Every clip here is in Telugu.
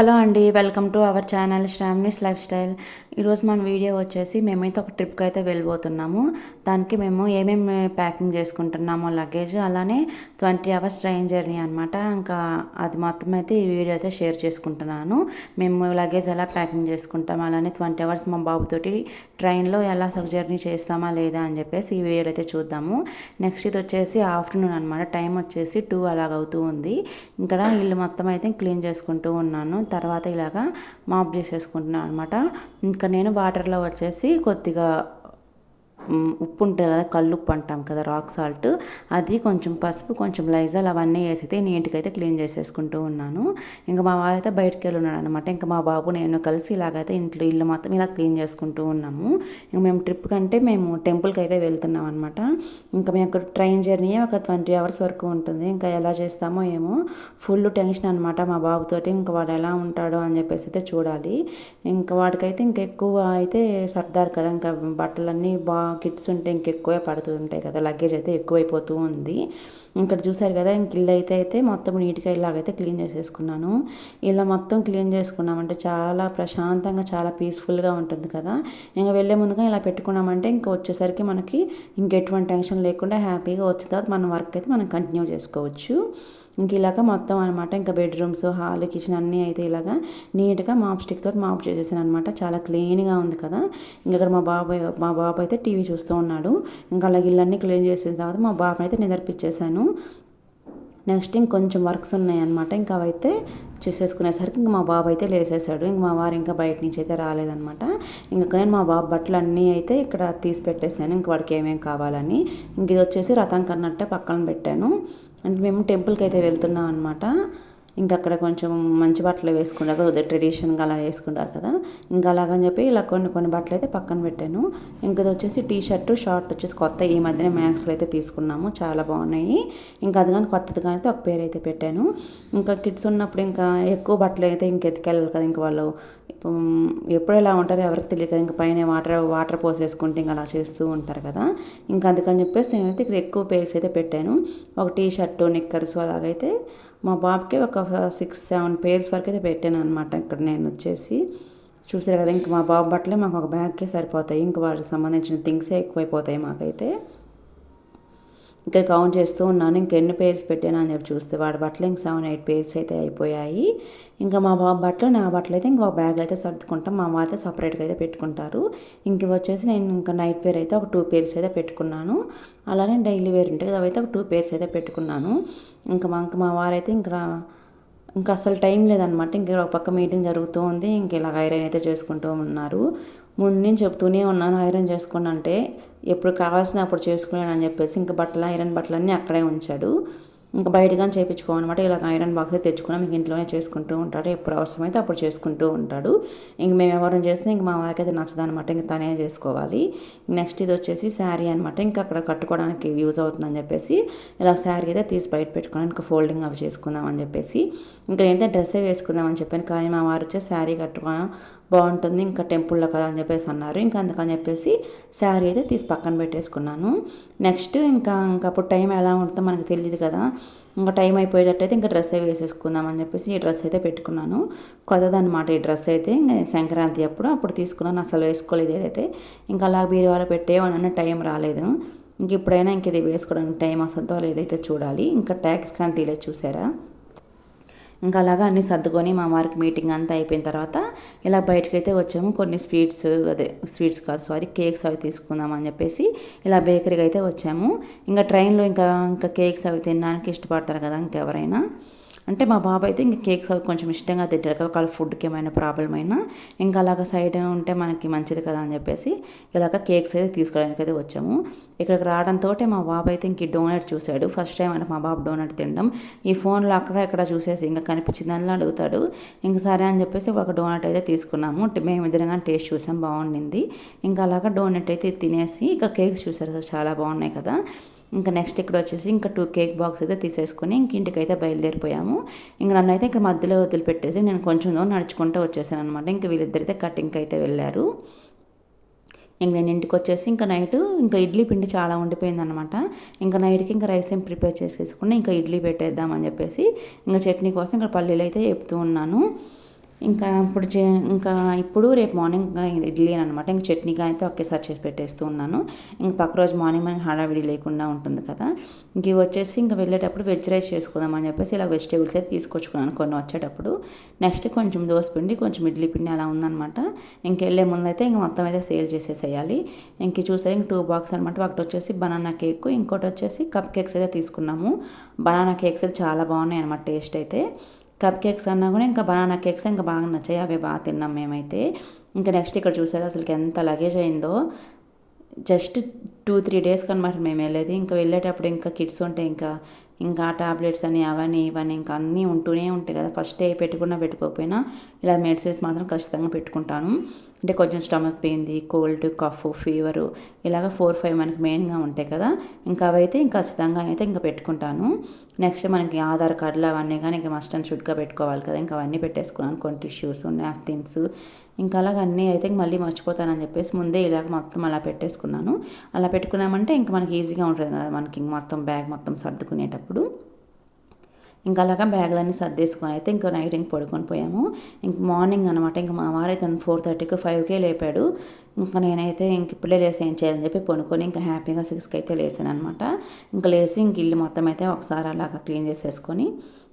హలో అండి welcome to our channel Sravani's lifestyle. ఈరోజు మన వీడియో వచ్చేసి మేమైతే ఒక ట్రిప్కి అయితే వెళ్ళిపోతున్నాము. దానికి మేము ఏమేమి ప్యాకింగ్ చేసుకుంటున్నామో లగేజ్ అలానే ట్వంటీ అవర్స్ ట్రైన్ జర్నీ అనమాట ఇంకా అది మొత్తం అయితే ఈ వీడియో అయితే షేర్ చేసుకుంటున్నాను. మేము లగేజ్ ఎలా ప్యాకింగ్ చేసుకుంటాం అలానే ట్వంటీ అవర్స్ మా బాబుతోటి ట్రైన్లో ఎలా జర్నీ చేస్తామా లేదా అని చెప్పేసి ఈ వీడియో అయితే చూద్దాము. నెక్స్ట్ ఇది వచ్చేసి ఆఫ్టర్నూన్ అనమాట టైం వచ్చేసి టూ అలాగవుతూ ఉంది. ఇక్కడ ఇల్లు మొత్తం అయితే క్లీన్ చేసుకుంటూ ఉన్నాను. తర్వాత ఇలాగా మాప్ చేసేసుకుంటున్నాను అనమాట ఇంకా నేను వాటర్లో వచ్చేసి కొద్దిగా ఉప్పు ఉంటుంది కదా కళ్ళు అంటాం కదా రాక్ సాల్ట్ అది కొంచెం పసుపు కొంచెం లైజాల్ అవన్నీ వేసి అయితే నీట్గా అయితే క్లీన్ చేసేసుకుంటూ ఉన్నాను. ఇంకా మా వారు అయితే బయటకు వెళ్ళి ఉన్నాడు అనమాట ఇంకా మా బాబు నేను కలిసి ఇలాగైతే ఇంట్లో ఇల్లు మొత్తం ఇలా క్లీన్ చేసుకుంటూ ఉన్నాము. ఇంకా మేము ట్రిప్ కంటే మేము టెంపుల్కి అయితే వెళ్తున్నాం అనమాట ఇంకా మేము ట్రైన్ జర్నీ ఒక ట్వంటీ అవర్స్ వరకు ఉంటుంది. ఇంకా ఎలా చేస్తామో ఏమో ఫుల్ టెన్షన్ అనమాట మా బాబుతోటి. ఇంకా వాడు ఎలా ఉంటాడో అని చెప్పేసి అయితే చూడాలి. ఇంకా వాడికైతే ఇంకా ఎక్కువ అయితే సర్దారు కదా. ఇంకా బట్టలన్నీ బాగా కిట్స్ ఉంటే ఇంకెక్కువే పడుతూ ఉంటాయి కదా లగేజ్ అయితే ఎక్కువైపోతూ ఉంది. ఇక్కడ చూసారు కదా ఇంక ఇల్లు అయితే అయితే మొత్తం నీట్గా ఇలాగైతే క్లీన్ చేసేసుకున్నాను. ఇలా మొత్తం క్లీన్ చేసుకున్నామంటే చాలా ప్రశాంతంగా చాలా పీస్ఫుల్గా ఉంటుంది కదా. ఇంకా వెళ్ళే ముందుగా ఇలా పెట్టుకున్నామంటే ఇంకా వచ్చేసరికి మనకి ఇంకెటువంటి టెన్షన్ లేకుండా హ్యాపీగా వచ్చిన తర్వాత మన వర్క్ అయితే మనం కంటిన్యూ చేసుకోవచ్చు. ఇంక ఇలాగ మొత్తం అనమాట ఇంకా బెడ్రూమ్స్ హాల్ కిచెన్ అన్నీ అయితే ఇలాగా నీట్గా మాప్ స్టిక్ తోటి మాప్ చేసేసాను అనమాట చాలా క్లీన్గా ఉంది కదా. ఇంకా ఇక్కడ మా బాబాయ్ మా బాబు అయితే టీవీ చూస్తూ ఉన్నాడు. ఇంకా అలాగే ఇళ్ళన్నీ క్లీన్ చేసిన తర్వాత మా బాబుని అయితే నిద్రపిచ్చేసాను. నెక్స్ట్ ఇంకొంచెం వర్క్స్ ఉన్నాయన్నమాట ఇంకా అవైతే చేసేసుకునేసరికి ఇంక మా బాబు అయితే లేసేసాడు. ఇంక మా వారు ఇంకా బయట నుంచి అయితే రాలేదనమాట ఇంకా నేను మా బాబు బట్టలు అన్నీ అయితే ఇక్కడ తీసి పెట్టేశాను. ఇంక వాడికి ఏమేమి కావాలని. ఇంక ఇది వచ్చేసి రథం కన్నట్టే పక్కన పెట్టాను. అంటే మేము టెంపుల్కి అయితే వెళ్తున్నాం అనమాట ఇంకా అక్కడ కొంచెం మంచి బట్టలు వేసుకుంటారు. ఉదయం ట్రెడిషన్గా అలా వేసుకుంటారు కదా. ఇంకా అలాగని చెప్పి ఇలా కొన్ని కొన్ని బట్టలు అయితే పక్కన పెట్టాను. ఇంకా వచ్చేసి టీ షర్ట్ షార్ట్ వచ్చేసి కొత్త. ఈ మధ్యనే మ్యాక్స్లో అయితే తీసుకున్నాము. చాలా బాగున్నాయి. ఇంకా అది కానీ కొత్తది కానీ ఒక పేరు అయితే పెట్టాను. ఇంకా కిడ్స్ ఉన్నప్పుడు ఇంకా ఎక్కువ బట్టలు అయితే ఇంకెతికెళ్ళాలి కదా. ఇంకా వాళ్ళు ఎప్పుడు ఎలా ఉంటారో ఎవరికి తెలియదు కదా. ఇంకా పైన వాటర్ వాటర్ పోసేసుకుంటే ఇంకా అలా చేస్తూ ఉంటారు కదా. ఇంకా అందుకని చెప్పేసి నేనైతే ఇక్కడ ఎక్కువ పేర్స్ అయితే పెట్టాను. ఒక టీ షర్టు నిక్కర్స్ అలాగైతే మా బాబుకి ఒక సిక్స్ సెవెన్ పేర్స్ వరకు అయితే పెట్టాను అనమాట ఇక్కడ నేను వచ్చేసి చూసారు కదా ఇంక మా బాబు బట్టలే మాకు ఒక బ్యాగ్కే సరిపోతాయి. ఇంక వాటికి సంబంధించిన థింగ్సే ఎక్కువైపోతాయి మాకైతే. ఇంకా కౌంట్ చేస్తూ ఉన్నాను. ఇంకెన్ని పేర్స్ పెట్టాను అని చెప్పి చూస్తే వాడి బట్టలు ఇంక సెవెన్ ఎయిట్ పేర్స్ అయితే అయిపోయాయి. ఇంకా మా బాబు బట్టలు నా బట్టలు అయితే ఇంకో బ్యాగ్లు అయితే సర్దుకుంటాం. మా వారు అయితే సపరేట్గా అయితే పెట్టుకుంటారు. ఇంక వచ్చేసి నేను ఇంకా నైట్ వేర్ అయితే ఒక టూ పేర్స్ అయితే పెట్టుకున్నాను. అలానే డైలీ వేర్ ఉంటాయి కదా అవైతే ఒక టూ పేర్స్ అయితే పెట్టుకున్నాను. ఇంకా మా ఇంకా మా వారైతే ఇంకా ఇంకా అసలు టైం లేదనమాట ఇంక ఒక పక్క మీటింగ్ జరుగుతూ ఉంది. ఇంక ఇలా ఐరన్ అయితే చేసుకుంటూ ఉన్నారు. ముందు నేను చెప్తూనే ఉన్నాను ఐరన్ చేసుకోండి అంటే ఎప్పుడు కావాల్సిన అప్పుడు చేసుకున్నాను అని చెప్పేసి ఇంకా బట్టలు ఐరన్ బట్టలన్నీ అక్కడే ఉంచాడు. ఇంకా బయట కానీ చేయించుకోమన్నమాట ఇలా ఐరన్ బాక్స్ అయితే తెచ్చుకున్నాం ఇంక ఇంట్లోనే చేసుకుంటూ ఉంటాడు. ఎప్పుడు అవసరమైతే అప్పుడు చేసుకుంటూ ఉంటాడు. ఇంక మేము ఎవరైనా చేస్తే ఇంక మా వారికి అయితే నచ్చదు ఇంక తనే చేసుకోవాలి. నెక్స్ట్ ఇది వచ్చేసి శారీ అనమాట ఇంకా అక్కడ కట్టుకోవడానికి యూజ్ అవుతుందని చెప్పేసి ఇలా శారీ అయితే తీసి బయట పెట్టుకుని ఇంకా ఫోల్డింగ్ అవి చేసుకుందాం అని చెప్పేసి. ఇంకా నేనైతే డ్రెస్సే వేసుకుందాం అని చెప్పాను. కానీ మా వారు వచ్చే శారీ కట్టుకుని బాగుంటుంది ఇంకా టెంపుల్లో కదా అని చెప్పేసి అన్నారు. ఇంకా అందుకని చెప్పేసి శారీ అయితే తీసి పక్కన పెట్టేసుకున్నాను. నెక్స్ట్ ఇంకా ఇంకా అప్పుడు టైం ఎలా ఉంటుందో మనకు తెలియదు కదా. ఇంకా టైం అయిపోయేటట్టయితే ఇంకా డ్రెస్ వేసేసుకుందాం అని చెప్పేసి ఈ డ్రెస్ అయితే పెట్టుకున్నాను. కొత్తదనమాట ఈ డ్రెస్ అయితే. ఇంకా సంక్రాంతి అప్పుడు అప్పుడు తీసుకున్నాను. అసలు వేసుకోలేదు ఏదైతే. ఇంకా అలా బీరువాలో పెట్టేవనన్న టైం రాలేదు. ఇంక ఇప్పుడైనా ఇంక ఇది వేసుకోవడానికి టైం వస్తుందో లేదైతే చూడాలి. ఇంకా ట్యాక్స్ కానీ తీలేదు చూసారా? ఇంకా అలాగా అన్నీ సర్దుకొని మా వారికి మీటింగ్ అంతా అయిపోయిన తర్వాత ఇలా బయటకు అయితే వచ్చాము. కొన్ని స్వీట్స్ అదే స్వీట్స్ కాదు సారీ కేక్స్ అవి తీసుకుందాం అని చెప్పేసి ఇలా బేకరీకి అయితే వచ్చాము. ఇంకా ట్రైన్లో ఇంకా ఇంకా కేక్స్ అవి తినడానికి ఇష్టపడతారు కదా ఇంకెవరైనా. అంటే మా బాబు అయితే ఇంకా కేక్స్ అవి కొంచెం ఇష్టంగా తింటారు. కదా ఒకవేళ ఫుడ్కి ఏమైనా ప్రాబ్లం అయినా ఇంకా అలాగ సైడ్ ఉంటే మనకి మంచిది కదా అని చెప్పేసి ఇలాగ కేక్స్ అయితే తీసుకోవడానికి అయితే వచ్చాము. ఇక్కడికి రావడంతో మా బాబు అయితే ఇంక డోనట్ చూశాడు. ఫస్ట్ టైం అంటే మా బాబు డోనట్ తినడం. ఈ ఫోన్లో అక్కడ ఇక్కడ చూసేసి ఇంకా కనిపించిందని అడుగుతాడు. ఇంక సరే అని చెప్పేసి ఒక డోనట్ అయితే తీసుకున్నాము. మేము ఇద్దరంగా టేస్ట్ చూసాం బాగుండింది. ఇంకా అలాగ డోనట్ అయితే తినేసి ఇక కేక్స్ చూసారు చాలా బాగున్నాయి కదా. ఇంకా నెక్స్ట్ ఇక్కడ వచ్చేసి ఇంకా టూ కేక్ బాక్స్ అయితే తీసేసుకొని ఇంక ఇంటికి అయితే బయలుదేరిపోయాము. ఇంక నన్ను అయితే ఇక్కడ మధ్యలో వదిలిపెట్టేసి నేను కొంచెం దూరం నడుచుకుంటూ వచ్చేసాను అనమాట ఇంకా వీళ్ళిద్దరైతే కటింగ్కి అయితే వెళ్ళారు. ఇంక నేను ఇంటికి వచ్చేసి ఇంకా నైట్ ఇంకా ఇడ్లీ పిండి చాలా ఉండిపోయింది అనమాట ఇంకా నైట్కి ఇంకా రైస్ ఏం ప్రిపేర్ చేసేసుకుని ఇంకా ఇడ్లీ పెట్టేద్దాం అని చెప్పేసి ఇంకా చట్నీ కోసం ఇక్కడ పల్లీలు అయితే చెప్తూ ఉన్నాను. ఇంకా ఇప్పుడు చే ఇంకా ఇప్పుడు రేపు మార్నింగ్ ఇడ్లీ అనమాట ఇంకా చట్నీ కానీ అయితే ఒకేసారి చేసి పెట్టేస్తూ ఉన్నాను. ఇంక పక్క రోజు మార్నింగ్ మనకి హడావిడి లేకుండా ఉంటుంది కదా. ఇంక ఇవి వచ్చేసి ఇంకా వెళ్ళేటప్పుడు వెజ్ రైస్ చేసుకుందాం అని చెప్పేసి ఇలా వెజిటేబుల్స్ అయితే తీసుకొచ్చుకున్నాను కొన్ని వచ్చేటప్పుడు. నెక్స్ట్ కొంచెం దోశ పిండి కొంచెం ఇడ్లీ పిండి అలా ఉందన్నమాట. ఇంకెళ్ళే ముందు అయితే ఇంక మొత్తం అయితే సేల్ చేసేసేయాలి. ఇంక చూసే ఇంక టూ బాక్స్ అనమాట ఒకటి వచ్చేసి బనానా కేక్ ఇంకోటి వచ్చేసి కప్ కేక్స్ అయితే తీసుకున్నాము. బనానా కేక్స్ అయితే చాలా బాగున్నాయి అనమాట టేస్ట్ అయితే. కప్ కేక్స్ అన్నా కూడా ఇంకా బనానా కేక్స్ ఇంకా బాగా నచ్చాయి. అవే బాగా తిన్నాం మేమైతే. ఇంకా నెక్స్ట్ ఇక్కడ చూసారు అసలు ఎంత లగేజ్ అయిందో. జస్ట్ టూ త్రీ డేస్ కనమాట మేము వెళ్ళేది. ఇంకా వెళ్ళేటప్పుడు ఇంకా కిడ్స్ ఉంటే ఇంకా ఇంకా టాబ్లెట్స్ అని అవన్నీ ఇవన్నీ ఇంకా అన్నీ ఉంటూనే ఉంటాయి కదా. ఫస్ట్ డే పెట్టుకున్నా పెట్టుకోకపోయినా ఇలా మెడిసిన్స్ మాత్రం ఖచ్చితంగా పెట్టుకుంటాను. అంటే కొంచెం స్టమక్ పెయింది కోల్డ్ కఫ్ ఫీవరు ఇలాగ ఫోర్ ఫైవ్ మనకి మెయిన్గా ఉంటాయి కదా. ఇంకా అవైతే ఇంకా ఖచ్చితంగా అయితే ఇంకా పెట్టుకుంటాను. నెక్స్ట్ మనకి ఆధార్ కార్డులు అవన్నీ కానీ ఇంకా మస్ట్ అండ్ షుడ్గా పెట్టుకోవాలి కదా. ఇంకా అవన్నీ పెట్టేసుకున్నాను. కొన్ని టిష్యూస్ నాప్కిన్స్ ఇంకా అలాగ అన్నీ అయితే మళ్ళీ మర్చిపోతానని చెప్పేసి ముందే ఇలాగ మొత్తం అలా పెట్టేసుకున్నాను. అలా పెట్టుకున్నామంటే ఇంకా మనకి ఈజీగా ఉంటుంది కదా. మనకి మొత్తం బ్యాగ్ మొత్తం సర్దుకునేటప్పుడు. ఇంకా అలాగా బ్యాగులన్నీ సర్దేసుకొని అయితే ఇంకా నైట్ ఇంక పడుకొని పోయాము. ఇంక మార్నింగ్ అనమాట ఇంక మా వారైతే ఫోర్ థర్టీకి ఫైవ్కే లేపాడు. ఇంకా నేనైతే ఇంక ఇప్పుడే లేసి ఏం చేయాలని చెప్పి పనుకొని ఇంకా హ్యాపీగా సిక్స్కి అయితే లేసాను అనమాట ఇంకా లేసి ఇంక ఇల్లు మొత్తం అయితే ఒకసారి అలాగా క్లీన్ చేసేసుకొని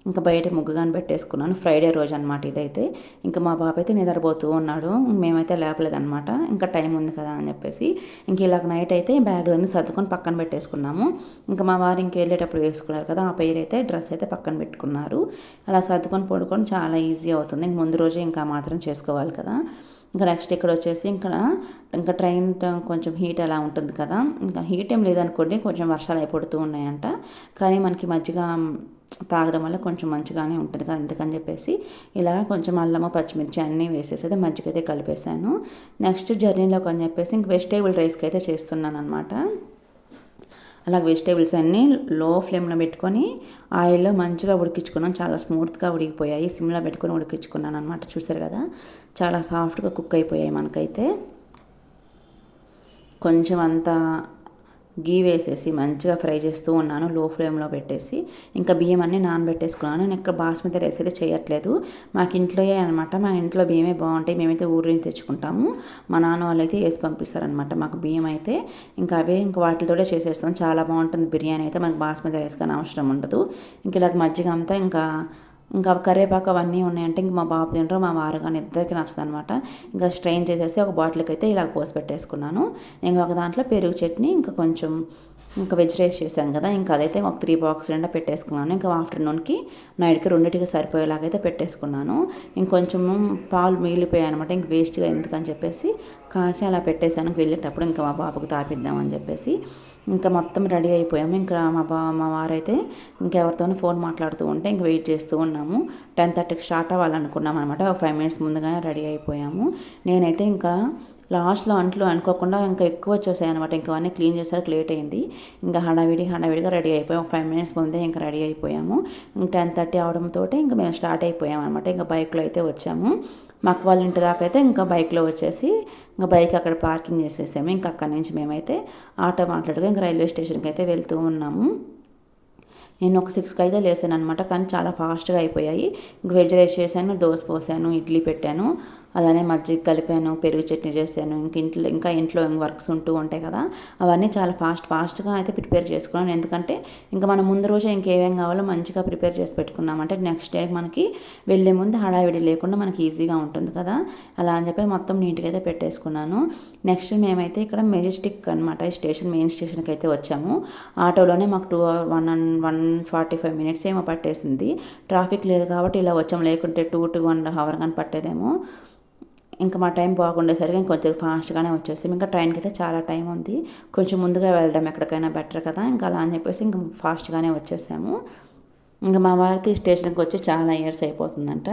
ఇంకా బయట ముగ్గుగాని పెట్టేసుకున్నాను. ఫ్రైడే రోజు అనమాట ఇదైతే. ఇంకా మా బాబు అయితే నిద్రపోతూ ఉన్నాడు. మేమైతే లేపలేదనమాట ఇంకా టైం ఉంది కదా అని చెప్పేసి ఇంక ఇలాగ నైట్ అయితే బ్యాగులన్నీ సర్దుకొని పక్కన పెట్టేసుకున్నాము. ఇంకా మా వారు ఇంక వెళ్ళేటప్పుడు వేసుకున్నారు కదా ఆ పేరు అయితే డ్రెస్ అయితే పక్కన పెట్టుకున్నారు. అలా సర్దుకొని పడుకొని చాలా ఈజీ అవుతుంది. ఇంక ముందు రోజే ఇంకా మాత్రం చేసుకోవాలి కదా. ఇంకా నెక్స్ట్ ఇక్కడ వచ్చేసి ఇంకా ఇంకా ట్రైన్ కొంచెం హీట్ అలా ఉంటుంది కదా. ఇంకా హీట్ ఏం లేదనుకోండి కొంచెం వర్షాలు అయిపోతూ ఉన్నాయంట. కానీ మనకి మజ్జిగ తాగడం వల్ల కొంచెం మంచిగానే ఉంటుంది కదా అందుకని చెప్పేసి ఇలా కొంచెం అల్లము పచ్చిమిర్చి అన్నీ వేసేసి అయితే మజ్జిగ అయితే కలిపేశాను. నెక్స్ట్ జర్నీలోకి అని చెప్పేసి ఇంక వెజిటేబుల్ రైస్కి అయితే చేస్తున్నాను అనమాట అలాగే వెజిటేబుల్స్ అన్నీ లో ఫ్లేమ్లో పెట్టుకొని ఆయిల్లో మంచిగా ఉడికించుకున్నాను చాలా స్మూత్గా ఉడికిపోయాయి. సిమ్లో పెట్టుకొని ఉడికించుకున్నాను అనమాట చూసారు కదా? చాలా సాఫ్ట్గా కుక్ అయిపోయాయి మనకైతే. కొంచెం అంతా గీ వేసేసి మంచిగా ఫ్రై చేస్తూ ఉన్నాను లో ఫ్లేమ్లో పెట్టేసి. ఇంకా బియ్యం అన్నీ నానబెట్టేసుకున్నాను. నేను ఇక్కడ బాస్మతి రైస్ అయితే చేయట్లేదు. మాకు ఇంట్లోయే అనమాట మా ఇంట్లో బియ్యమే బాగుంటాయి. మేమైతే ఊరిని తెచ్చుకుంటాము. మా నాన్న వాళ్ళు అయితే వేసి పంపిస్తారనమాట మాకు బియ్యం అయితే. ఇంకా అవే ఇంకా వాటితోనే చేసేస్తాం. చాలా బాగుంటుంది బిర్యానీ అయితే. మనకు బాస్మతి రైస్ కానీ అవసరం ఉండదు. ఇంకా ఇలాగ మజ్జిగ అంతా ఇంకా ఇంకా కరివేపాకు అవన్నీ ఉన్నాయంటే ఇంక మా బాబు తింటారు మా వారు కానీ ఇద్దరికి నచ్చదు అనమాట ఇంకా స్ట్రెయిన్ చేసేసి ఒక బాటిల్కి అయితే ఇలా పోసి పెట్టేసుకున్నాను. ఇంకా ఒక దాంట్లో పెరుగు చట్నీ ఇంకా కొంచెం ఇంకా వెజ్ రైస్ చేశాను కదా ఇంకా అదైతే ఒక త్రీ బాక్స్ నిండా పెట్టేసుకున్నాను. ఇంకా ఆఫ్టర్నూన్కి నైట్కి రెండింటికి సరిపోయేలాగైతే పెట్టేసుకున్నాను. ఇంకొంచెము పాలు మిగిలిపోయాయి అనమాట ఇంక వేస్ట్గా ఎందుకని చెప్పేసి కాసి అలా పెట్టేశాను. వెళ్ళేటప్పుడు ఇంకా మా బాబుకు తాపిద్దామని చెప్పేసి ఇంకా మొత్తం రెడీ అయిపోయాము. ఇంకా మా బా మా వారైతే ఇంకెవరితోనూ ఫోన్ మాట్లాడుతూ ఉంటే ఇంక వెయిట్ చేస్తూ ఉన్నాము. టెన్ థర్టీకి స్టార్ట్ అవ్వాలనుకున్నాం అనమాట ఒక ఫైవ్ మినిట్స్ ముందుగానే రెడీ అయిపోయాము. నేనైతే ఇంకా లాస్ట్లో అంట్లు అనుకోకుండా ఇంకా ఎక్కువ వచ్చేసాయి అనమాట ఇంకా అన్నీ క్లీన్ చేసేసరికి లేట్ అయింది. ఇంకా హడావిడి హడావిడిగా రెడీ అయిపోయాం. ఫైవ్ మినిట్స్ ముందే ఇంకా రెడీ అయిపోయాము. ఇంకా టెన్ థర్టీ అవడంతో ఇంకా మేము స్టార్ట్ అయిపోయాం అనమాట ఇంకా బైక్లో అయితే వచ్చాము. మాకు వాళ్ళ ఇంటి దాకా అయితే ఇంకా బైక్లో వచ్చేసి ఇంకా బైక్ అక్కడ పార్కింగ్ చేసేసాము. ఇంకా అక్కడి నుంచి మేమైతే ఆటో మాట్లాడుకుని ఇంకా రైల్వే స్టేషన్కి అయితే వెళ్తూ ఉన్నాము. నేను ఒక సిక్స్కి అయితే లేసాను అనమాట కానీ చాలా ఫాస్ట్గా అయిపోయాయి. ఇంక వెజ్ రైస్ చేశాను దోశ పోసాను ఇడ్లీ పెట్టాను. అలానే మజ్జిగ కలిపాను పెరుగు చట్నీ చేశాను ఇంక ఇంట్లో ఇంకా ఇంట్లో వర్క్స్ ఉంటూ ఉంటాయి కదా అవన్నీ చాలా ఫాస్ట్ ఫాస్ట్గా అయితే ప్రిపేర్ చేసుకున్నాను. ఎందుకంటే ఇంకా మనం ముందు రోజే ఇంకేమేం కావాలో మంచిగా ప్రిపేర్ చేసి పెట్టుకున్నామంటే నెక్స్ట్ డే మనకి వెళ్ళే ముందు హడావిడి లేకుండా మనకి ఈజీగా ఉంటుంది కదా అలా అని చెప్పి మొత్తం నీట్గా అయితే పెట్టేసుకున్నాను. నెక్స్ట్ మేమైతే ఇక్కడ మెజెస్టిక్ అనమాట స్టేషన్ మెయిన్ స్టేషన్కి అయితే వచ్చాము. ఆటోలోనే మాకు two one and one forty five minutes ఏమో పట్టేసింది. ట్రాఫిక్ లేదు కాబట్టి ఇలా వచ్చాము లేకుంటే టూ టూ వన్ అవర్ కానీ పట్టేదేమో. ఇంకా మా టైం బాగుండేసరికి ఇంకొంచెం ఫాస్ట్గానే వచ్చేసాం. ఇంకా ట్రైన్కి అయితే చాలా టైం ఉంది. కొంచెం ముందుగా వెళ్ళడం ఎక్కడికైనా బెటర్ కదా. ఇంకా అలా అని చెప్పేసి ఇంకా ఫాస్ట్గానే వచ్చేసాము. ఇంకా మా వారికి స్టేషన్కి వచ్చి చాలా ఇయర్స్ అయిపోతుందంట.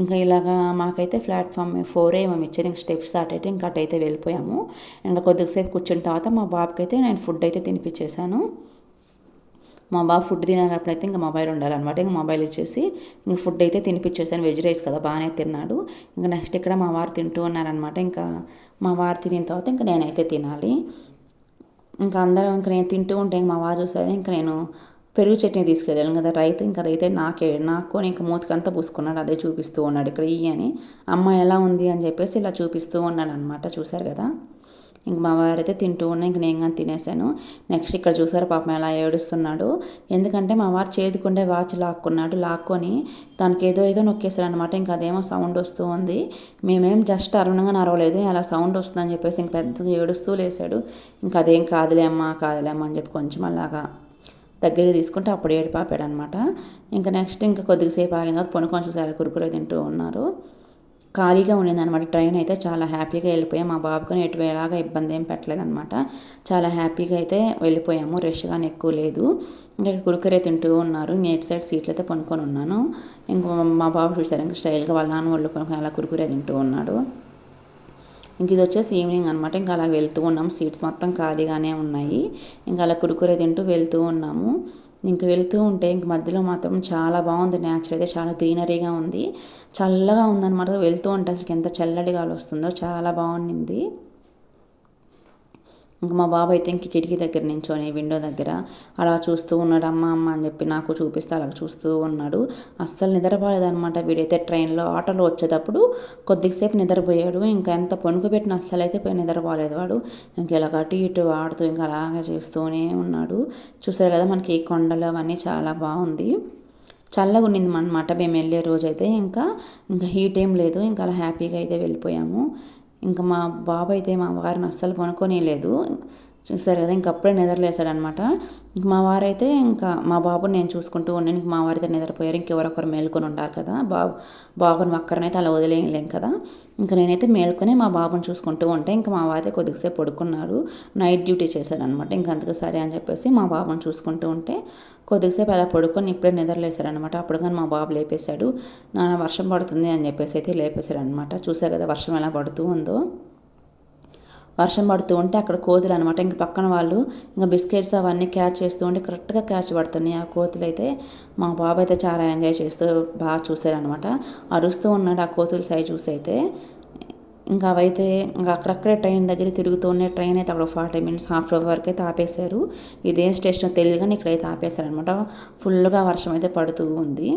ఇంకా ఇలాగా మాకైతే ప్లాట్ఫామ్ ఫోర్ ఏ మేము ఇచ్చారు. ఇంకా స్టెప్స్ దాటైతే అయితే ఇంకా అటైతే వెళ్ళిపోయాము. ఇంకా కొద్దిసేపు కూర్చున్న తర్వాత మా బాబుకి అయితే నేను ఫుడ్ అయితే తినిపించేశాను మా బాబు ఫుడ్ తినేటప్పుడైతే ఇంకా మొబైల్ ఉండాలన్నమాట. ఇంకా మొబైల్ ఇచ్చేసి ఇంకా ఫుడ్ అయితే తినిపించేసాను వెజ్ రైస్ కదా బాగానే తిన్నాడు. ఇంకా నెక్స్ట్ ఇక్కడ మా వారు తింటూ ఉన్నారనమాట ఇంకా మా వారు తినిన తర్వాత ఇంకా నేనైతే తినాలి. ఇంకా అందరం ఇంకా నేను తింటూ ఉంటే మా వారు చూసారు. ఇంకా నేను పెరుగు చట్నీ తీసుకెళ్ళాను కదా రైతు ఇంకా అదైతే నాకే నాకు ఇంకా మూతికంతా పూసుకున్నాడు. అదే చూపిస్తూ ఉన్నాడు. ఇక్కడ ఇయ్యి అని అమ్మ ఎలా ఉంది అని చెప్పేసి ఇలా చూపిస్తూ ఉన్నాడు అనమాట చూశారు కదా? ఇంక మా వారైతే తింటూ ఉన్నా ఇంక నేను కానీ తినేసాను. నెక్స్ట్ ఇక్కడ చూసారు పాపం ఎలా ఏడుస్తున్నాడు. ఎందుకంటే మా వారు చేదుకుండే వాచ్ లాక్కున్నాడు. లాక్కొని తనకి ఏదో ఏదో నొక్కేశాడు అనమాట ఇంకా అదేమో సౌండ్ వస్తూ ఉంది. మేమేం జస్ట్ అరుణంగా నరవలేదు. అలా సౌండ్ వస్తుందని చెప్పేసి ఇంక పెద్దగా ఏడుస్తూ లేసాడు. ఇంకా అదేం కాదులే అమ్మా కాదులే అమ్మా అని చెప్పి కొంచెం అలాగా దగ్గరికి తీసుకుంటే అప్పుడు ఏడిపాపాడు అనమాట ఇంకా నెక్స్ట్ ఇంకా కొద్దిసేపు ఆగిన తర్వాత పొనుకొని చూసారు కురుకురే తింటూ ఉన్నారు. ఖాళీగా అనమాట ట్రైన్ అయితే చాలా హ్యాపీగా వెళ్ళిపోయాం. మా బాబుకొని ఎటు ఎలాగా ఇబ్బంది ఏం పెట్టలేదన్నమాట. చాలా హ్యాపీగా అయితే వెళ్ళిపోయాము. రష్ కానీ ఎక్కువ లేదు. ఇంకా కురుకురే తింటూ ఉన్నారు. నేట్ సైడ్ సీట్లు అయితే పనుకొని ఉన్నాను. ఇంకా మా బాబు చూసారు. ఇంకా స్టైల్గా వాళ్ళ నాన్న వాళ్ళు పనుకొని అలా కురుకురే తింటూ ఉన్నాడు. ఇంక ఇది వచ్చేసి ఈవినింగ్ అనమాట ఇంకా అలా వెళ్తూ ఉన్నాం. సీట్స్ మొత్తం ఖాళీగానే ఉన్నాయి. ఇంకా అలా కురుకురే తింటూ వెళ్తూ ఉన్నాము. ఇంక వెళ్తూ ఉంటే ఇంక మధ్యలో మాత్రం చాలా బాగుంది. నేచర్ అయితే చాలా గ్రీనరీగా ఉంది. చల్లగా ఉందన్నమాట. వెళ్తూ ఉంటే అసలు ఎంత చల్లటి గాలి వస్తుందో చాలా బాగుంది ఇంక మా బాబు అయితే ఇంక కిటికీ దగ్గర నించొని విండో దగ్గర అలా చూస్తూ ఉన్నాడు అమ్మ అమ్మ అని చెప్పి నాకు చూపిస్తే అలా చూస్తూ ఉన్నాడు. అస్సలు నిద్రపోలేదనమాట వీడైతే ట్రైన్లో ఆటోలో వచ్చేటప్పుడు కొద్దిసేపు నిద్రపోయాడు. ఇంకా ఎంత పొనుకు పెట్టిన అస్సలు అయితే పోయి నిద్రపోలేదు వాడు. ఇంక ఇలా అటు ఇటు ఆడుతూ ఇంకా అలాగే చేస్తూనే ఉన్నాడు. చూసారు కదా మనకి కొండలు అవన్నీ చాలా బాగుంది. చల్లగా ఉన్నింది అనమాట మేము వెళ్ళే రోజైతే ఇంకా ఇంకా హీట్ ఏం లేదు. ఇంకా అలా హ్యాపీగా అయితే వెళ్ళిపోయాము. ఇంకా మా బాబు అయితే మా వారిని అస్సలు కొనుక్కొని లేదు కదా ఇంక అప్పుడే నిద్రలేసాడనమాట ఇంక మా వారైతే ఇంకా మా బాబుని నేను చూసుకుంటూ ఉన్నాను ఇంక మా వారైతే నిద్రపోయారు. ఇంకెవరొకరు మేల్కొని ఉంటారు కదా బాబు బాబుని ఒక్కరినైతే అలా వదిలేయలేం కదా. ఇంకా నేనైతే మేల్కొని మా బాబుని చూసుకుంటూ ఉంటే ఇంకా మా వారైతే కొద్దిసేపు పడుకున్నారు నైట్ డ్యూటీ చేశారనమాట ఇంక అందుకు సరే అని చెప్పేసి మా బాబుని చూసుకుంటూ ఉంటే కొద్దిసేపు అలా పడుకొని ఇప్పుడే నిద్రలేశారనమాట అప్పుడు కానీ మా బాబు లేపేశాడు. నాన్న వర్షం పడుతుంది అని చెప్పేసి అయితే లేపేశాడు అనమాట చూసా కదా వర్షం ఎలా పడుతూ ఉందో. వర్షం పడుతూ ఉంటే అక్కడ కోతులు అనమాట ఇంక పక్కన వాళ్ళు ఇంకా బిస్కెట్స్ అవన్నీ క్యాచ్ చేస్తూ ఉంటే కరెక్ట్గా క్యాచ్ పడుతున్నాయి. ఆ కోతులు అయితే మా బాబు అయితే చాలా ఎంజాయ్ చేస్తూ బాగా చూసారనమాట అరుస్తూ ఉన్నాడు ఆ కోతులు సైజ్ చూసి అయితే. ఇంకా అవైతే ఇంకా అక్కడక్కడే ట్రైన్ దగ్గర తిరుగుతూనే ట్రైన్ అయితే అక్కడ ఫార్టీ మినిట్స్ హాఫ్ అవర్ వరకు అయితే ఆపేశారు ఇదేం స్టేషన్ తెలియదు కానీ ఇక్కడైతే ఆపేశారనమాట ఫుల్గా వర్షం అయితే పడుతూ ఉంది.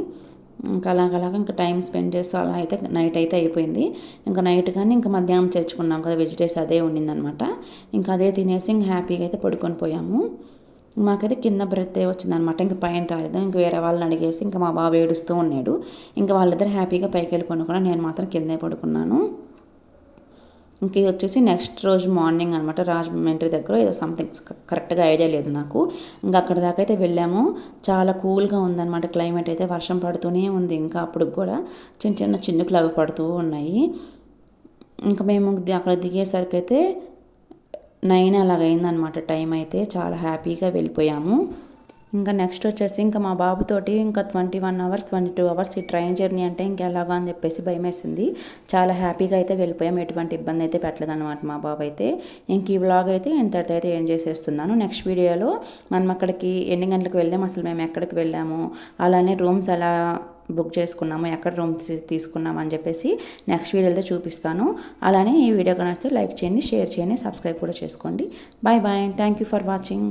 ఇంకా అలాగలాగా ఇంకా టైం స్పెండ్ చేస్తూ అలా అయితే నైట్ అయితే అయిపోయింది. ఇంకా నైట్ కానీ ఇంకా మధ్యాహ్నం చేర్చుకున్నాం కదా వెజిటేబుల్స్ అదే ఉండిందనమాట ఇంకా అదే తినేసి ఇంకా హ్యాపీగా అయితే పడుకొని పోయాము. మాకైతే కింద బ్రెత్ వచ్చిందనమాట ఇంకా పైన రాలేదు ఇంకా వేరే వాళ్ళని అడిగేసి ఇంకా మా బాబు ఏడుస్తూ ఉన్నాడు. ఇంకా వాళ్ళిద్దరు హ్యాపీగా పైకి వెళ్ళి పడుకున్నా నేను మాత్రం కిందే పడుకున్నాను. ఇంక ఇది వచ్చేసి నెక్స్ట్ రోజు మార్నింగ్ అనమాట రాజమండ్రి దగ్గర ఏదో సంథింగ్ కరెక్ట్గా ఐడియా లేదు నాకు. ఇంకా అక్కడ దాకా అయితే వెళ్ళాము. చాలా కూల్గా ఉందన్నమాట. క్లైమేట్ అయితే వర్షం పడుతూనే ఉంది. ఇంకా అప్పుడు కూడా చిన్న చిన్న చిన్నుకులు అవి పడుతూ ఉన్నాయి. ఇంకా మేము అక్కడ దిగేసరికి అయితే నైన్ అలాగైందనమాట టైం అయితే చాలా హ్యాపీగా వెళ్ళిపోయాము. ఇంకా నెక్స్ట్ వచ్చేసి ఇంకా మా బాబుతోటి ఇంకా twenty one hours twenty two hours ఈ ట్రైన్ జర్నీ అంటే ఇంకా ఎలాగో అని చెప్పేసి భయం వేసింది చాలా హ్యాపీగా అయితే వెళ్ళిపోయాం. ఎటువంటి ఇబ్బంది అయితే పెట్టలేదు అనమాట మా బాబు అయితే ఇంక ఈ వ్లాగ్ అయితే ఇంతటితో అయితే ఏం చేసేస్తున్నాను. నెక్స్ట్ వీడియోలో మనం అక్కడికి ఎన్ని గంటలకు వెళ్ళాము అసలు మేము ఎక్కడికి వెళ్ళాము? అలానే రూమ్స్ ఎలా బుక్ చేసుకున్నాము? ఎక్కడ రూమ్ తీసుకున్నాము? అని చెప్పేసి నెక్స్ట్ వీడియోలో చూపిస్తాను. అలానే ఈ వీడియో కనిస్తే లైక్ చేయండి షేర్ చేయండి సబ్స్క్రైబ్ కూడా చేసుకోండి. Bye bye thank you for watching